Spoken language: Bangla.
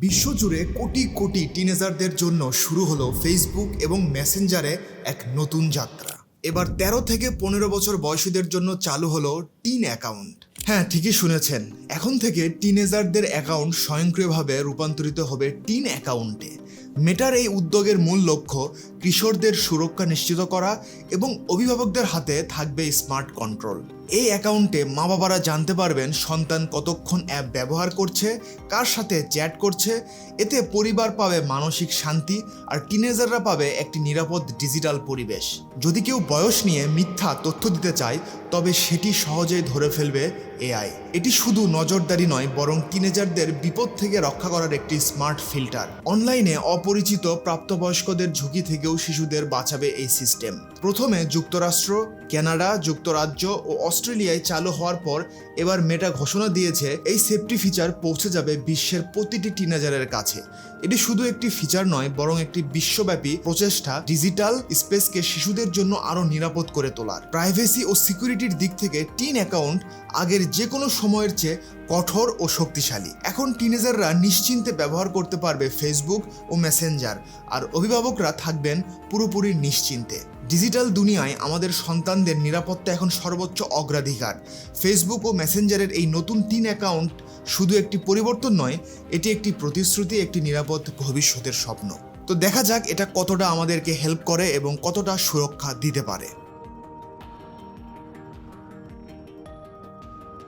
বিশ্বজুড়ে কোটি কোটি টিনেজারদের জন্য শুরু হলো ফেসবুক এবং মেসেঞ্জারে এক নতুন যাত্রা। এবার ১৩ থেকে পনেরো বছর বয়সীদের জন্য চালু হলো টিন অ্যাকাউন্ট হ্যাঁ ঠিকই শুনেছেন। এখন থেকে টিনেজারদের অ্যাকাউন্ট স্বয়ংক্রিয়ভাবে রূপান্তরিত হবে টিন অ্যাকাউন্টে মেটার এই উদ্যোগের মূল লক্ষ্য কিশোরদের সুরক্ষা নিশ্চিত করা এবং অভিভাবকদের হাতে থাকবে স্মার্ট কন্ট্রোল এই অ্যাকাউন্টে মা বাবারা জানতে পারবেন সন্তান কতক্ষণ অ্যাপ ব্যবহার করছে, কার সাথে চ্যাট করছে, এতে পরিবার পাবে মানসিক শান্তি আর টিনেজাররা পাবে একটি নিরাপদ ডিজিটাল পরিবেশ। যদি কেউ বয়স নিয়ে মিথ্যা তথ্য দিতে চায়, তবে সেটি সহজেই ধরে ফেলবে এআই। এটি শুধু নজরদারি নয়, বরং টিনেজারদের বিপদ থেকে রক্ষা করার একটি স্মার্ট ফিল্টার অনলাইনে অপরিচিত প্রাপ্তবয়স্কদের ঝুঁকি থেকেও শিশুদের বাঁচাবে এই সিস্টেম প্রথমে যুক্তরাষ্ট্র, কানাডা, যুক্তরাজ্য ও অস্ট্রেলিয়ায় চালু হওয়ার পর এবার মেটা ঘোষণা দিয়েছে এই সেফটি ফিচার পৌঁছে যাবে বিশ্বের প্রতিটি টিনেজারের কাছে। এটি শুধু একটি ফিচার নয়, বরং একটি বিশ্বব্যাপী প্রচেষ্টা ডিজিটাল স্পেসকে শিশুদের জন্য আরও নিরাপদ করে তোলার। প্রাইভেসি ও সিকিউরিটির দিক থেকে টিন অ্যাকাউন্ট আগের যে কোনো সময়ের চেয়ে কঠোর ও শক্তিশালী। এখন টিনেজাররা নিশ্চিন্তে ব্যবহার করতে পারবে ফেসবুক ও মেসেঞ্জার আর অভিভাবকরা থাকবেন পুরোপুরি নিশ্চিন্তে। ডিজিটাল দুনিয়ায় আমাদের সন্তানদের নিরাপত্তা এখন সর্বোচ্চ অগ্রাধিকার। ফেসবুক ও মেসেঞ্জারের এই নতুন টিন অ্যাকাউন্ট শুধু একটি পরিবর্তন নয়, এটি একটি প্রতিশ্রুতি, একটি নিরাপদ ভবিষ্যতের স্বপ্ন। তো দেখা যাক এটা কতটা আমাদেরকে হেল্প করে এবং কতটা সুরক্ষা দিতে পারে।